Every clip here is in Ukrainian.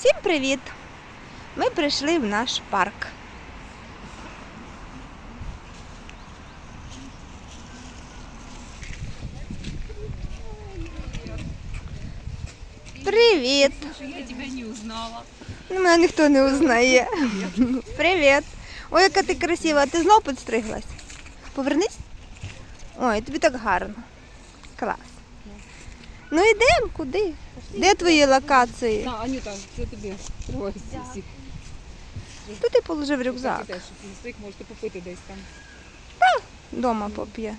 Всім привіт! Ми прийшли в наш парк. Привіт! Я тебя не узнала. Мене ніхто не узнає. Привіт! Ой, яка ти красива. Ти знов підстриглась? Повернись. Ой, тобі так гарно. Клас. Ну йдемо куди? Де твої локації? На, Анюта, це тобі. Ой, сісі. Тут ти положив рюкзак. Можете попити десь там. Дома поп'є.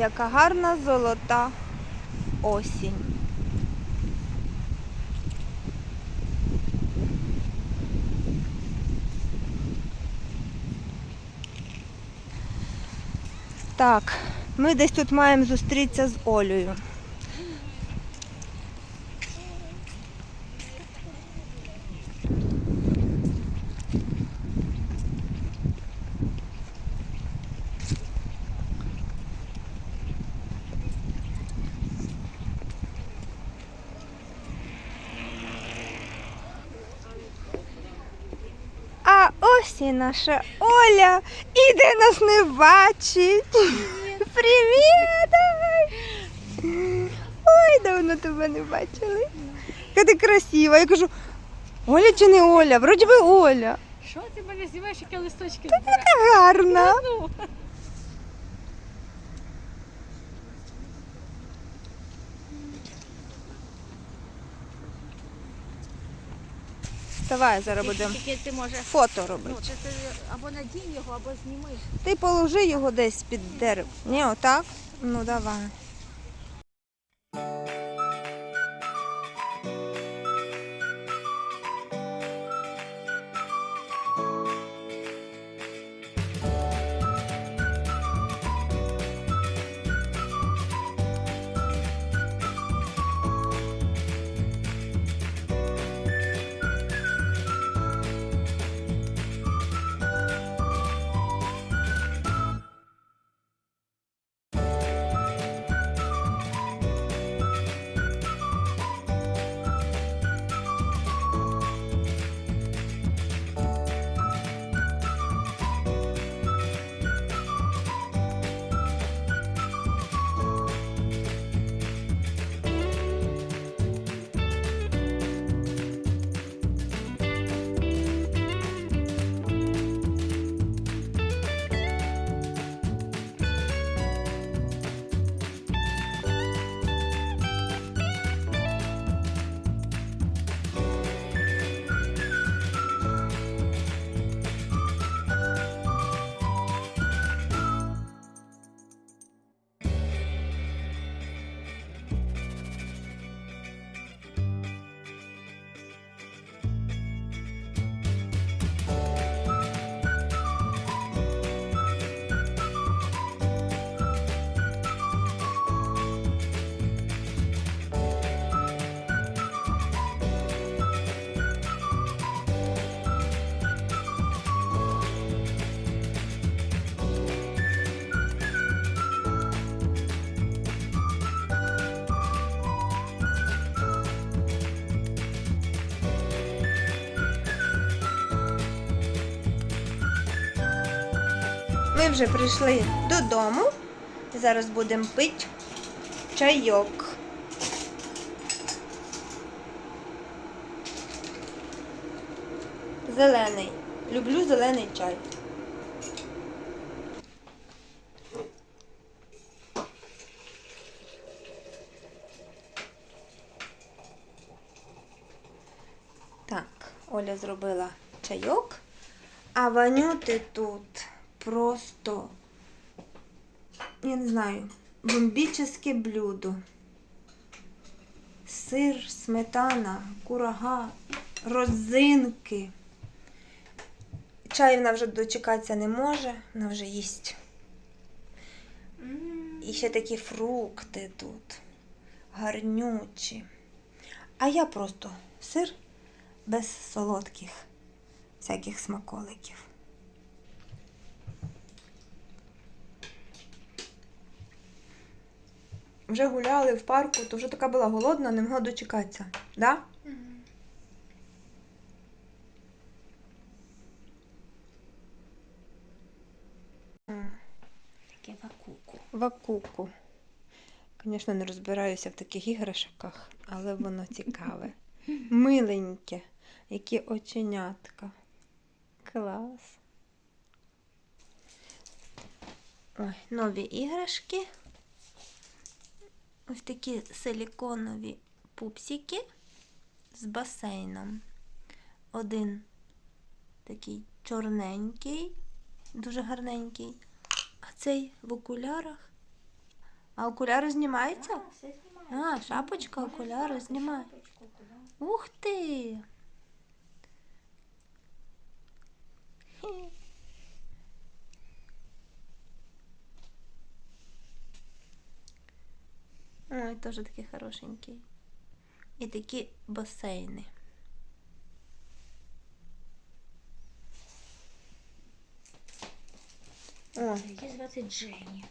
Яка гарна золота осінь. Так, ми десь тут маємо зустрітися з Олею. А ось і наша Оля. іде нас не бачить. Привіт! Ой, давно тебе не бачили. Яка ти красива. Я кажу, Оля чи не Оля? Вроді би Оля. Що ти мене знімаєш, які листочки? Така гарна. Давай зараз будемо Тільки ти може. фото робити. Ну, це ти або надій його, або зніми. Ти положи його десь під дерево. Ні, отак? Ну давай. Ми вже прийшли додому. Зараз будемо пити чайок. Зелений. Люблю зелений чай. Так, Оля зробила чайок. А Ванюти тут просто, я не знаю, бомбічне блюдо. Сир, сметана, курага, розинки. Чаю вона вже дочекатися не може, вона вже їсть. І ще такі фрукти тут, гарнючі. А я просто сир без солодких всяких смаколиків. Вже гуляли в парку, то вже така була голодна, не могла дочекатися. Да? Таке вакуку. Вакуку. Звісно, не розбираюся в таких іграшках, але воно цікаве. Миленьке, які оченятка. Клас. Ой, нові іграшки. Ось такі силіконові пупсики з басейном. Один такий чорненький, дуже гарненький, а цей в окулярах. А окуляри знімаються? все знімає. А, шапочка, окуляри знімає. Ух ти! Хе. Ой, теж такий хорошенький. І такі басейни. О, Її звати Дженні.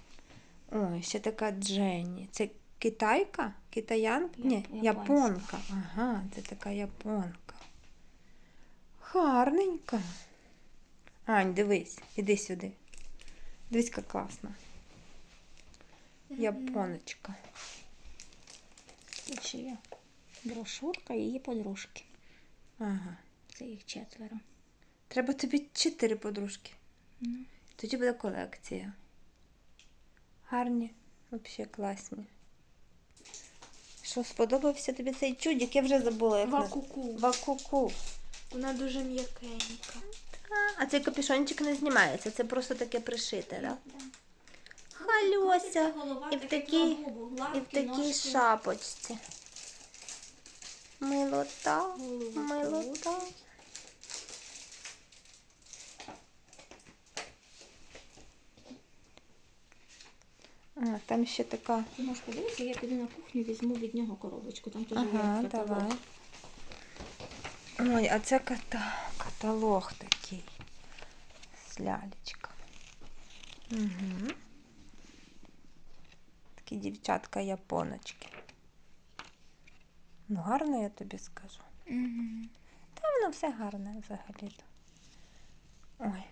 ой, ще така Дженні. Це китайка? Китаянка? Ні, японка. Ага, це така японка. Гарненька. Ань, дивись, іди сюди. Дивись, яка класна. Японочка. Тут ще є брошурка і її подружки. Ага. Це їх четверо. Треба тобі чотири подружки. Ну. Тоді буде колекція. Гарні, взагалі класні. Що сподобався тобі цей чудик? Я вже забула, як на- Вакуку. Вакуку. Вона дуже м'якенька. А, а цей капюшончик не знімається, це просто таке пришите, так? Да? Халюся. І в такій, і в такій шапочці. Милота, милота. А, там ще така. Ти можеш подивитися, я піду на кухню, візьму від нього коробочку. Там теж Ага, є каталог. давай. Ой, а це ката... каталог такий. З лялечка. Угу. Такі дівчатка японочки. Ну, гарно я тобі скажу. Та воно все гарне взагалі-то. Ой.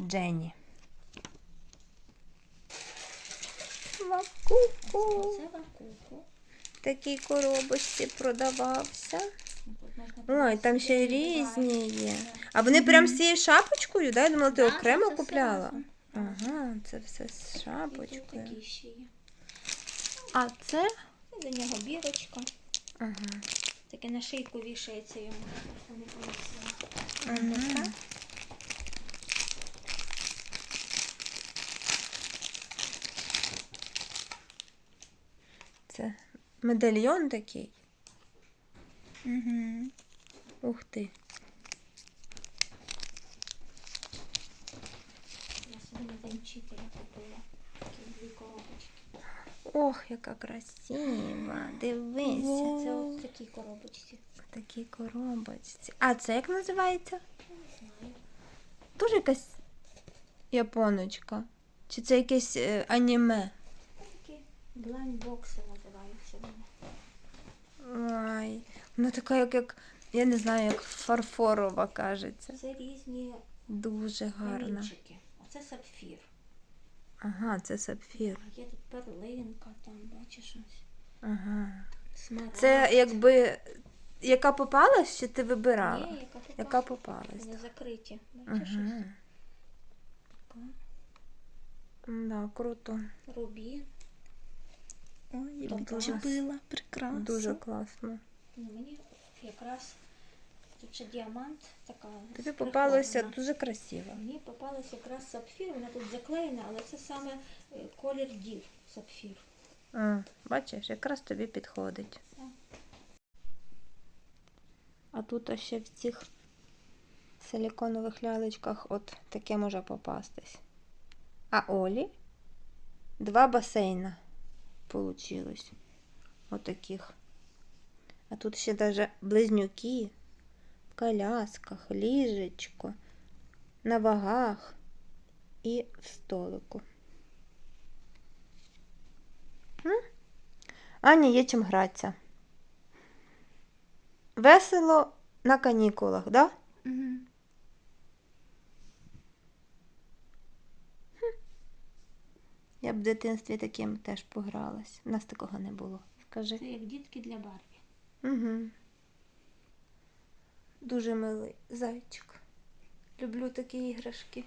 Дженні. Вакуку. Це вакуку. Такій коробочці продавався. Ой, там ще різні є. А вони прям з цією шапочкою, да? Я думала, ти окремо купляла. Ага, це все з шапочкою. такі ще є. А це? Це до нього бірочка. Ага. Таке на шийку вішається йому. Ага. Це медальйон такий. Угу. Ух ти. Я собі на день вчителя купила. Такі дві коробочки. Ох, яка красива. Дивися. Це ось такі коробочці. В такій коробочці. А це як називається? Не знаю. Теж якась японочка. Чи це якесь е, аніме? Такі блайндбокси називаються вони. Ой, вона така, як, як я не знаю, як фарфорова кажеться. Це різні Дуже гарна. камінчики. Оце сапфір. Ага, це сапфір. Є тут перлинка, там бачиш ось. Ага. Смарагд. Це якби яка попалась, чи ти вибирала? Ні, яка попала. Яка попалась? Вони закриті. Бачиш Ага. ось. Така. Да, круто. Рубін. Ой, Тобто прекрасно. Дуже класно. Ну, мені якраз тут ще діамант така. Тобі попалося дуже красиво. Мені попалася якраз сапфір, вона тут заклеєна, але це саме е, колір дів сапфір. А, бачиш, якраз тобі підходить. Так. А тут ще в цих силіконових лялечках от таке може попастись. А Олі два басейна получилось. Отаких. А тут ще даже близнюки колясках, ліжечко, на вагах і в столику. Ані є чим гратися. Весело на канікулах, да? Угу. Я б в дитинстві таким теж погралась. У нас такого не було. Скажи. Це як дітки для Барбі. Угу. Дуже милий зайчик. Люблю такі іграшки.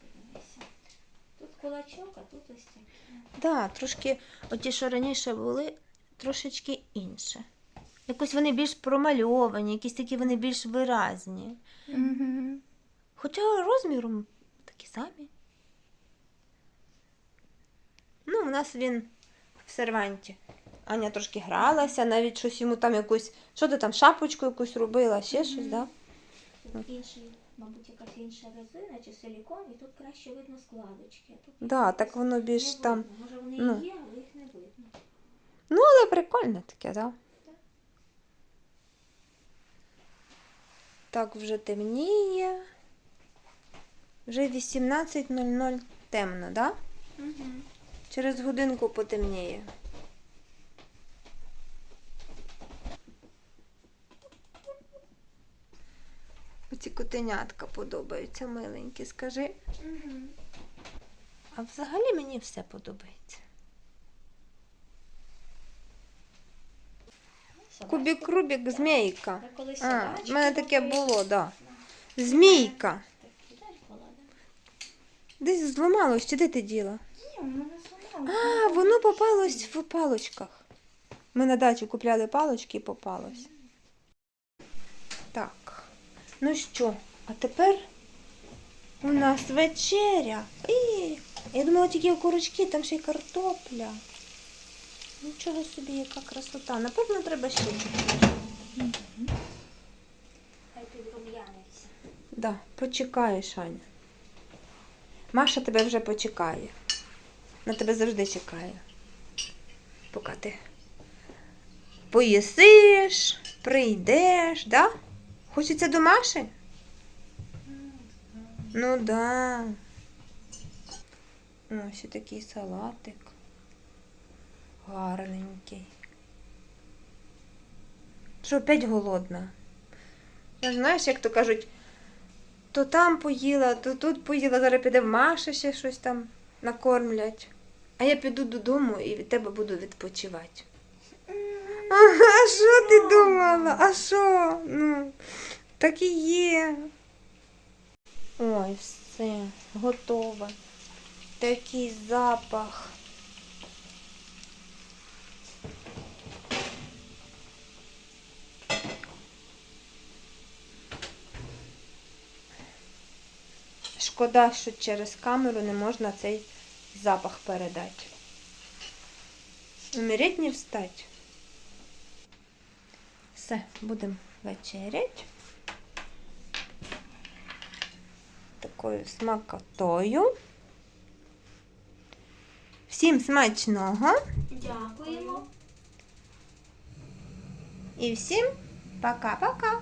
Дивися. Тут кулачок, а тут ось такі. Да, трошки оті, що раніше були, трошечки інше. Якось вони більш промальовані, якісь такі вони більш виразні. Угу. Хоча розміром такі самі. Ну, у нас він в серванті. Аня трошки гралася, навіть щось йому там якусь. Що ти там, шапочку якусь робила, ще щось, да? Тут інший, мабуть, якась інша резина чи силікон, і тут краще видно складочки. А тут Да, так воно більш не там. видно. Може вони ну. і є, але їх не видно. Ну, але прикольне таке, да? Так, вже темніє. Вже 18.00 темно, да? Угу. Через годинку потемніє. Оці котенятка подобаються миленькі, скажи. Угу. А взагалі мені все подобається. Кубік Рубік, змійка. А, в мене таке було, так. Да. Змійка. Десь зламалось, чи де ти діла? Ні, воно не сломало. А, воно попалось в палочках. Ми на дачу купляли палочки і попалось. Так. Ну що, а тепер у нас вечеря. І я думала тільки окурочки, там ще й картопля. Нічого собі, яка красота. Напевно, треба ще чуть-чуть. Хай підрум'яниться. Да, почекаєш, Аня. Маша тебе вже почекає. На тебе завжди чекає. Поки ти поїсиш, прийдеш, да? Хочеться до Маші? Ну да. О, ще такий салатик. Гарненький. Що, опять голодна? Ну, Знаєш, як то кажуть, то там поїла, то тут поїла, зараз піде в Маша ще щось там накормлять. А я піду додому і від тебе буду відпочивати. А що ти думала? А що? Ну, так і є. Ой, все, готово. Такий запах. Шкода, що через камеру не можна цей запах передати. Умереть не встать. Все, будемо вечерять. Такою смакотою. Всім смачного Дякуємо. і всім пока-пока.